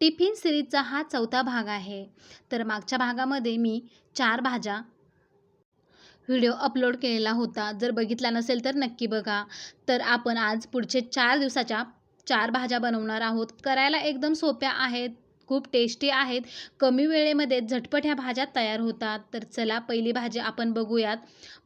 Tiffin सिरीजचा हा चौथा भाग आहे. तर मागच्या भागामध्ये मी चार भाज्या व्हिडिओ अपलोड केलेला होता. जर बघितला नसेल तर नक्की बघा. तर आपण आज पुढचे चार दिवसाच्या चार भाज्या बनवणार आहोत. करायला एकदम सोप्या आहेत. खूप टेस्टी आहेत. कमी वेळेमध्ये झटपट ह्या भाज्या तयार होतात. तर चला पहिली भाजी आपण बघूयात.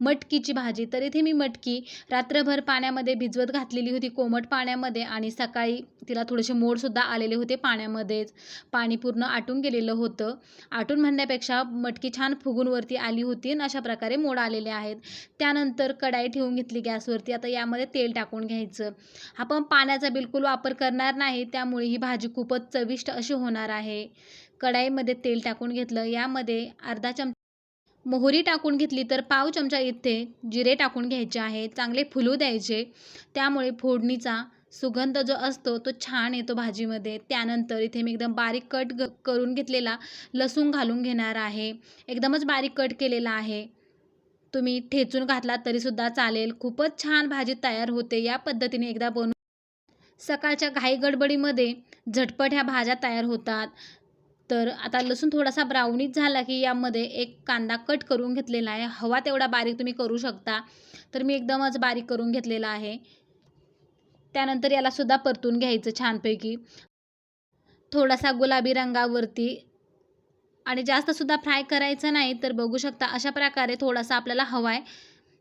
मटकीची भाजी. तर इथे मी मटकी रात्रभर पाण्यामध्ये भिजवत घातलेली होती कोमट पाण्यामध्ये आणि सकाळी तिला थोडेसे मोडसुद्धा आलेले होते पाण्यामध्येच. पाणी पूर्ण आटून गेलेलं होतं. आटून म्हणण्यापेक्षा मटकी छान फुगून वरती आली होती आणि अशा प्रकारे मोड आलेले आहेत. त्यानंतर कढाई ठेवून घेतली गॅसवरती. आता यामध्ये तेल टाकून घ्यायचं. आपण पाण्याचा बिलकुल वापर करणार नाही. त्यामुळे ही भाजी खूपच चविष्ट अशी होणार आहे. कढाईमध्ये तेल टाकून घेतलं. यामध्ये अर्धा चम मोहरी टाकून घेतली तर पाव चमचा इथे जिरे टाकून घ्यायचे आहे. चांगले फुलू द्यायचे. त्यामुळे फोडणीचा सुगंध जो असतो तो छान येतो भाजीमध्ये. त्यानंतर इथे मी एकदम बारीक कट ग करून घेतलेला लसूण घालून घेणार आहे. एकदमच बारीक कट केलेला आहे. तुम्ही ठेचून घातलात तरीसुद्धा चालेल. खूपच छान भाजी तयार होते. या पद्धतीने एकदा बनवून सकाळच्या घाई गडबडीमध्ये झटपट ह्या भाज्या तयार होतात. तर आता लसूण थोडासा ब्राउनीच झाला की यामध्ये एक कांदा कट करून घेतलेला आहे. हवा तेवढा बारीक तुम्ही करू शकता. तर मी एकदमच बारीक करून घेतलेला आहे. त्यानंतर यालासुद्धा परतून घ्यायचं छानपैकी. थोडासा गुलाबी रंगावरती. आणि जास्तसुद्धा फ्राय करायचं नाही तर बघू शकता अशा प्रकारे थोडासा आपल्याला हवा आहे.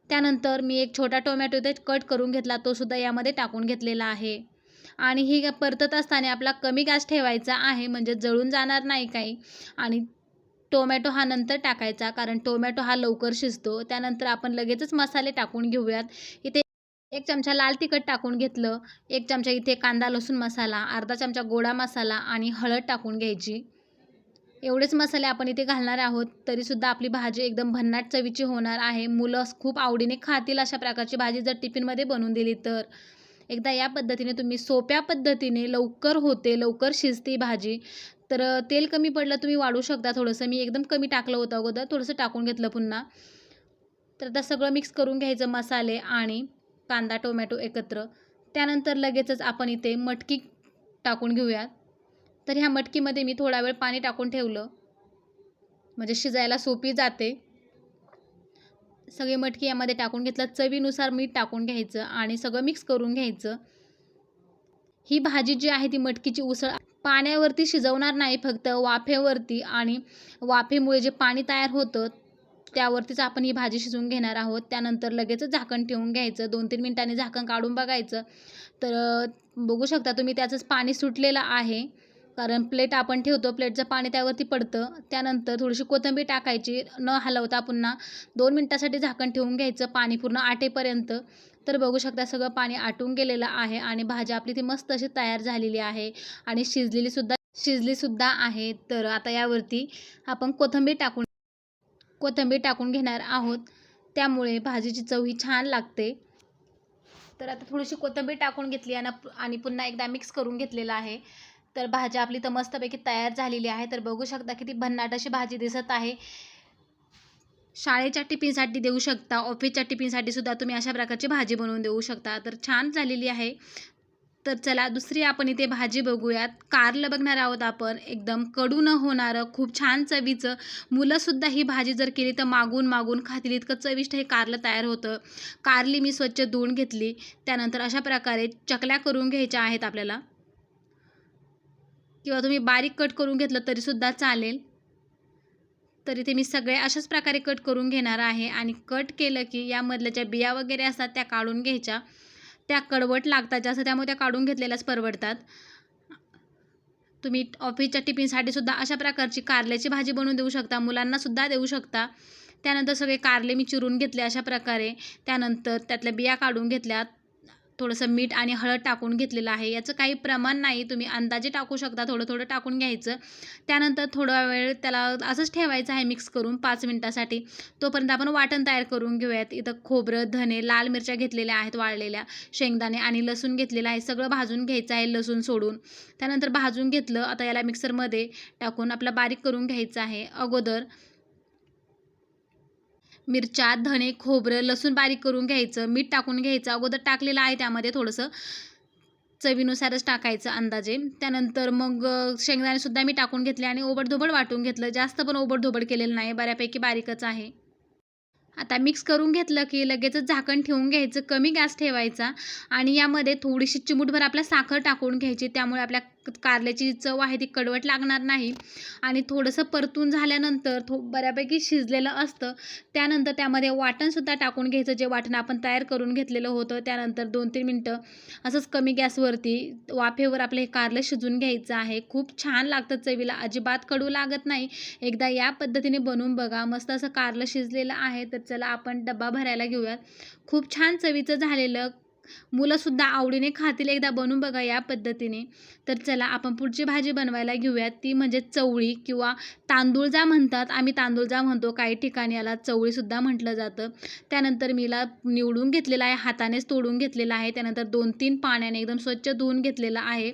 त्यानंतर मी एक छोटा टोमॅटो ते कट करून घेतला तोसुद्धा यामध्ये टाकून घेतलेला आहे. आणि ही परतत असताना आपला कमी गॅस ठेवायचा आहे म्हणजे जळून जाणार नाही काही. आणि टोमॅटो हा नंतर टाकायचा कारण टोमॅटो हा लवकर शिजतो. त्यानंतर आपण लगेचच मसाले टाकून घेऊयात. इथे एक चमचा लाल तिखट टाकून घेतलं. एक चमचा इथे कांदा लसूण मसाला अर्धा चमचा गोडा मसाला आणि हळद टाकून घ्यायची. एवढेच मसाले आपण इथे घालणार आहोत तरीसुद्धा आपली भाजी एकदम भन्नाट चवीची होणार आहे. मुलं खूप आवडीने खातील अशा प्रकारची भाजी जर टिफिनमध्ये बनवून दिली तर. एकदा या पद्धतीने तुम्ही सोप्या पद्धतीने लवकर होते लवकर शिजते भाजी. तर तेल कमी पडलं तुम्ही वाढू शकता थोडंसं. मी एकदम कमी टाकलं होतं अगोदर थोडंसं टाकून घेतलं पुन्हा. तर आता सगळं मिक्स करून घ्यायचं मसाले आणि कांदा टोमॅटो एकत्र. त्यानंतर लगेचच आपण इथे मटकी टाकून घेऊयात. तर ह्या मटकीमध्ये मी थोडा वेळ पाणी टाकून ठेवलं. म्हणजे शिजायला सोपी जाते. सगळे मटके यामध्ये टाकून घेतलं. चवीनुसार मीठ टाकून घ्यायचं आणि सगळं मिक्स करून घ्यायचं. ही भाजी जी आहे ती मटकीची उसळ. पाण्यावरती शिजवणार नाही फक्त वाफेवरती आणि वाफेमुळे जे पाणी तयार होतं त्यावरतीच आपण ही भाजी शिजवून घेणार आहोत. त्यानंतर लगेचच झाकण ठेवून घ्यायचं. दोन तीन मिनटांनी झाकण काढून बघायचं. तर बघू शकता तुम्ही त्याचंच पाणी सुटलेलं आहे. कारण प्लेट आपण ठेवतो प्लेटचं पाणी त्यावरती पडतं. त्यानंतर थोडीशी कोथिंबीर टाकायची न हलवता पुन्हा दोन मिनटासाठी झाकण ठेवून घ्यायचं पाणी पूर्ण आटेपर्यंत. तर बघू शकता सगळं पाणी आटून गेलेलं आहे आणि भाजी आपली ती मस्त अशी तयार झालेली आहे आणि शिजलेलीसुद्धा शिजलीसुद्धा आहे. तर आता यावरती आपण कोथिंबीर टाकून कोथिंबीर टाकून घेणार आहोत. त्यामुळे भाजीची चव ही छान लागते. तर आता थोडीशी कोथिंबीर टाकून घेतली आणि आणि पुन्हा एकदा मिक्स करून घेतलेलं आहे. तर भाजी आपली तर मस्तपैकी तयार झालेली आहे. तर बघू शकता किती भन्नाट अशी भाजी दिसत आहे. शाळेच्या टिफिनसाठी देऊ शकता ऑफिसच्या टिफिनसाठी सुद्धा तुम्ही अशा प्रकारची भाजी बनवून देऊ शकता. तर छान झालेली आहे. तर चला दुसरी आपण इथे भाजी बघूयात. कारलं बघणार आहोत आपण. एकदम कडू न होणारं खूप छान चवीचं. मुलंसुद्धा ही भाजी जर केली तर मागून मागून खातील. इतकं चविष्ट हे कारलं तयार होतं. कारली मी स्वच्छ धुवून घेतली. त्यानंतर अशा प्रकारे चकल्या करून घ्यायच्या आहेत आपल्याला. किंवा तुम्ही बारीक कट करून घेतलं तरीसुद्धा चालेल. तर इथे मी सगळे अशाच प्रकारे कट करून घेणार आहे आणि कट केलं की यामधल्या ज्या बिया वगैरे असतात त्या काढून घ्यायच्या. त्या कडवट लागतात जास्त त्यामुळे त्या काढून घेतलेल्याच परवडतात. तुम्ही ऑफिसच्या टिफिनसाठी सुद्धा अशा प्रकारची कारल्याची भाजी बनवून देऊ शकता मुलांनासुद्धा देऊ शकता. त्यानंतर सगळे कारले मी चिरून घेतले अशा प्रकारे. त्यानंतर त्यातल्या बिया काढून घेतल्यात. थोडंसं मीठ आणि हळद टाकून घेतलेलं आहे. याचं काही प्रमाण नाही. तुम्ही अंदाजे टाकू शकता. थोडं थोडं टाकून घ्यायचं. त्यानंतर थोडा वेळ त्याला असंच ठेवायचं आहे मिक्स करून पाच मिनटासाठी. तोपर्यंत आपण वाटण तयार करून घेऊयात. इथं खोबरं धने लाल मिरच्या घेतलेल्या आहेत वाळलेल्या. शेंगदाणे आणि लसूण घेतलेलं आहे. सगळं भाजून घ्यायचं आहे लसूण सोडून. त्यानंतर भाजून घेतलं. आता याला मिक्सरमध्ये टाकून आपलं बारीक करून घ्यायचं आहे. अगोदर मिरच्या धणे खोबरं लसूण बारीक करून घ्यायचं मीठ टाकून घ्यायचं. अगोदर टाकलेलं आहे त्यामध्ये थोडंसं चवीनुसारच टाकायचं अंदाजे. त्यानंतर मग शेंगदाणेसुद्धा मी टाकून घेतले आणि ओबडधोबड वाटून घेतलं. जास्त पण ओबडधोबड केलेलं नाही बऱ्यापैकी बारीकच आहे. आता मिक्स करून घेतलं की लगेचच झाकण ठेवून घ्यायचं कमी गॅस ठेवायचा आणि यामध्ये थोडीशी चिमूटभर आपल्या साखर टाकून घ्यायची. त्यामुळे आपल्या कारल्याची चव आहे ती कडवट लागणार नाही. आणि थोडंसं परतून झाल्यानंतर थो बऱ्यापैकी शिजलेलं असतं. त्यानंतर त्यामध्ये वाटणसुद्धा टाकून घ्यायचं. जे वाटण आपण तयार करून घेतलेलं होतं त्यानंतर दोन तीन मिनटं असंच कमी गॅसवरती वाफेवर आपलं हे कारलं शिजून घ्यायचं आहे. खूप छान लागतं चवीला. अजिबात कडू लागत नाही. एकदा या पद्धतीने बनवून बघा. मस्त असं कारलं शिजलेलं आहे. तर चला आपण डबा भरायला घेऊयात. खूप छान चवीचं झालेलं मुलंसुद्धा आवडीने खातील. एकदा बनवून बघा या पद्धतीने. तर चला आपण पुढची भाजी बनवायला घेऊयात. ती म्हणजे चवळी किंवा तांदूळ जा म्हणतात. आम्ही तांदूळ जा म्हणतो. काही ठिकाणी याला चवळीसुद्धा म्हटलं जातं. त्यानंतर मीला निवडून घेतलेला आहे. हातानेच तोडून घेतलेला आहे. त्यानंतर दोन तीन पाण्याने एकदम स्वच्छ धुवून घेतलेलं आहे.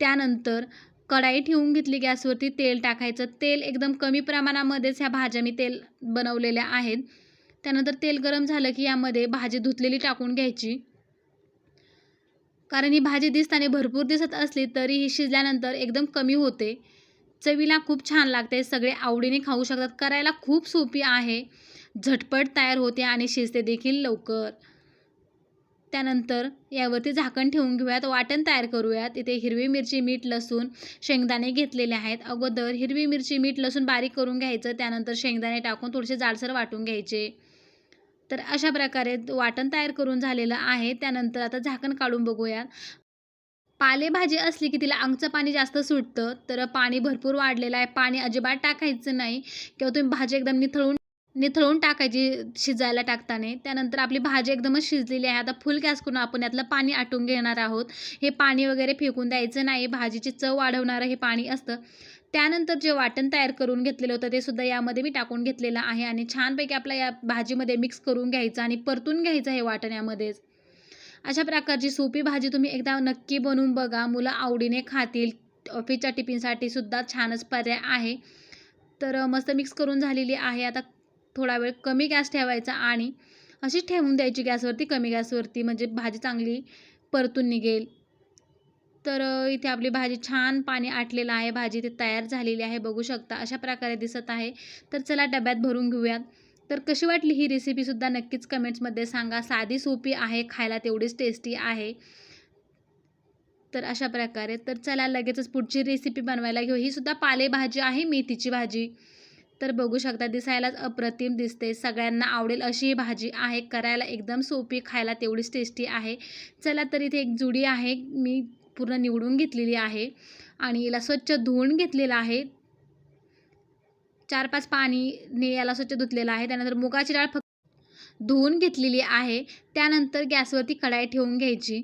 त्यानंतर कढाई ठेवून घेतली गॅसवरती. तेल टाकायचं. तेल एकदम कमी प्रमाणामध्येच ह्या भाज्या मी तेल बनवलेल्या आहेत. त्यानंतर तेल गरम झालं की यामध्ये भाजी धुतलेली टाकून घ्यायची. कारण ही भाजी दिसताना भरपूर दिसत असली तरी ही शिजल्यानंतर एकदम कमी होते. चवीला खूप छान लागते. सगळे आवडीने खाऊ शकतात. करायला खूप सोपी आहे. झटपट तयार होते आणि शिजते देखील लवकर. त्यानंतर यावरती झाकण ठेवून घेऊयात. वाटण तयार करूयात. इथे हिरवी मिरची मीठ लसूण शेंगदाणे घेतलेले आहेत. अगोदर हिरवी मिरची मीठ लसूण बारीक करून घ्यायचं. त्यानंतर शेंगदाणे टाकून थोडेसे जाडसर वाटून घ्यायचे. तर अशा प्रकारे वाटण तयार करून झालेलं आहे. त्यानंतर आता झाकण काढून बघूयात पालेभाजी असली की तिला अंगचं पाणी जास्त सुटतं तर पाणी भरपूर वाढलेलं आहे. पाणी अजिबात टाकायचं नाही. किंवा तुम्ही भाजी एकदम निथळून निथळून टाकायची शिजायला टाकताना. त्यानंतर आपली भाजी एकदमच शिजलेली आहे. आता फुल गॅस करून आपण यातलं पाणी आटून घेणार आहोत. हे पाणी वगैरे फेकून द्यायचं नाही. भाजीची चव वाढवणारं हे पाणी असतं. त्यानंतर जे वाटण तयार करून घेतलेलं होतं ते सुद्धा यामध्ये मी टाकून घेतलेलं आहे आणि छानपैकी आपल्या या भाजीमध्ये मिक्स करून घ्यायचं आणि परतून घ्यायचं हे वाटण यामध्येच. अशा प्रकारची सोपी भाजी तुम्ही एकदा नक्की बनवून बघा. मुलं आवडीने खातील. ऑफिसच्या टिफिनसाठी सुद्धा छानच पर्याय आहे. तर मस्त मिक्स करून झालेली आहे. आता थोडा वेळ कमी गॅस ठेवायचा आणि अशीच ठेवून द्यायची गॅसवरती कमी गॅसवरती. म्हणजे भाजी चांगली परतून निघेल. तर इथे आपली भाजी छान पाणी आटलेलं आहे. भाजी ते तयार झालेली आहे. बघू शकता अशा प्रकारे दिसत आहे. तर चला डब्यात भरून घेऊयात. तर कशी वाटली ही रेसिपीसुद्धा नक्कीच कमेंट्समध्ये सांगा. साधी सोपी आहे. खायला तेवढीच टेस्टी आहे. तर अशा प्रकारे. तर चला लगेचच पुढची रेसिपी बनवायला घेऊ. ही सुद्धा पालेभाजी आहे. मेथीची भाजी. तर बघू शकता दिसायलाच अप्रतिम दिसते. सगळ्यांना आवडेल अशी ही भाजी आहे. करायला एकदम सोपी खायला तेवढीच टेस्टी आहे. चला तर इथे एक जुडी आहे. मी पूर्ण निवडून घेतलेली आहे आणि याला स्वच्छ धुवून घेतलेलं आहे. चार पाच पाणीने याला स्वच्छ धुतलेलं आहे. त्यानंतर मुगाची डाळ फक्त धुवून घेतलेली आहे. त्यानंतर गॅसवरती कढाई ठेवून घ्यायची.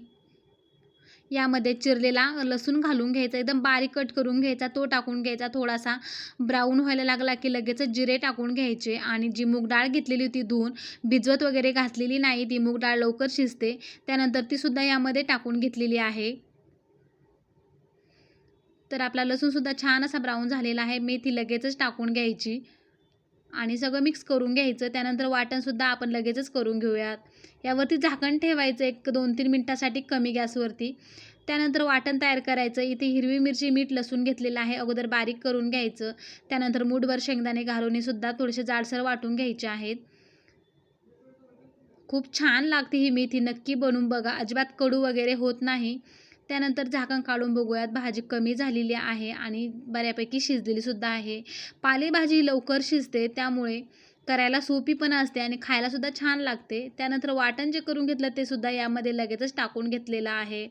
यामध्ये चिरलेला लसूण घालून घ्यायचा एकदम बारीक कट करून घ्यायचा तो टाकून घ्यायचा थोडासा ब्राऊन व्हायला लागला की लगेचच जिरे टाकून घ्यायचे आणि जी मूग डाळ घेतलेली होती धुवून भिजवत वगैरे घातलेली नाही ती मूग डाळ लवकर शिजते. त्यानंतर तीसुद्धा यामध्ये टाकून घेतलेली आहे. तर आपला लसूणसुद्धा छान असा ब्राऊन झालेला आहे मेथी लगेचच टाकून घ्यायची आणि सगळं मिक्स करून घ्यायचं. त्यानंतर वाटणसुद्धा आपण लगेचच करून घेऊयात. यावरती झाकण ठेवायचं एक दोन तीन मिनटासाठी कमी गॅसवरती. त्यानंतर वाटण तयार करायचं. इथे हिरवी मिरची मीठ लसूण घेतलेलं आहे. अगोदर बारीक करून घ्यायचं. त्यानंतर मूठभर शेंगदाणे घालून सुद्धा थोडेसे जाडसर वाटून घ्यायचे आहेत. खूप छान लागते ही मेथी. नक्की बनवून बघा. अजिबात कडू वगैरे होत नाही. त्यानंतर झाकण काढून बघूयात. भाजी कमी झालेली आहे आणि बऱ्यापैकी शिजलेलीसुद्धा आहे. पालेभाजी लवकर शिजते. त्यामुळे करायला सोपी पण असते आणि खायलासुद्धा छान लागते. त्यानंतर वाटण जे करून घेतलं ते सुद्धा यामध्ये लगेचच टाकून घेतलेलं आहे.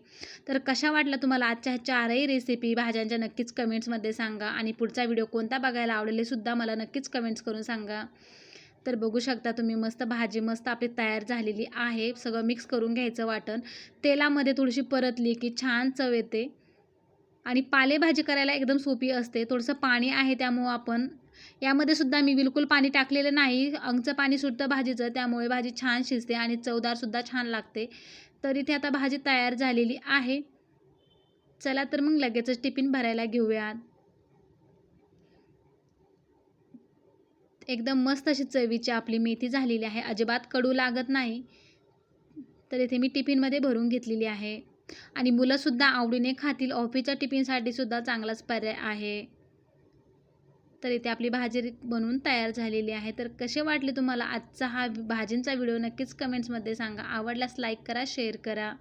तर कशा वाटल्या तुम्हाला आजच्या ह्या चारही रेसिपी भाज्यांच्या नक्कीच कमेंट्समध्ये सांगा आणि पुढचा व्हिडिओ कोणता बघायला आवडेल सुद्धा मला नक्कीच कमेंट्स करून सांगा. तर बघू शकता तुम्ही मस्त भाजी मस्त आपली तयार झालेली आहे. सगळं मिक्स करून घ्यायचं वाटण. तेलामध्ये थोडीशी परतली की छान चव येते. आणि पालेभाजी करायला एकदम सोपी असते. थोडंसं पाणी आहे त्यामुळं आपण यामध्ये सुद्धा मी बिलकुल पाणी टाकलेलं नाही. अंगचं पाणी सुटतं भाजीचं त्यामुळे भाजी छान शिजते आणि चवदारसुद्धा छान लागते. तर इथे आता भाजी तयार झालेली आहे. चला तर मग लगेचच टिफिन भरायला घेऊयात. एकदम मस्त अशी चवीची आपली मेथी झालेली आहे. अजिबात कडू लागत नाही. तर इथे मी टिफिनमध्ये भरून घेतलेली आहे. आणि मुलंसुद्धा आवडीने खातील. ऑफिसच्या टिफिनसाठी सुद्धा चांगलाच पर्याय आहे. तर इथे आपली भाजी बनवून तयार झालेली आहे. तर कसे वाटले तुम्हाला आजचा हा भाजींचा व्हिडिओ? नक्कीच कमेंट्समध्ये सांगा. आवडल्यास लाईक करा शेअर करा.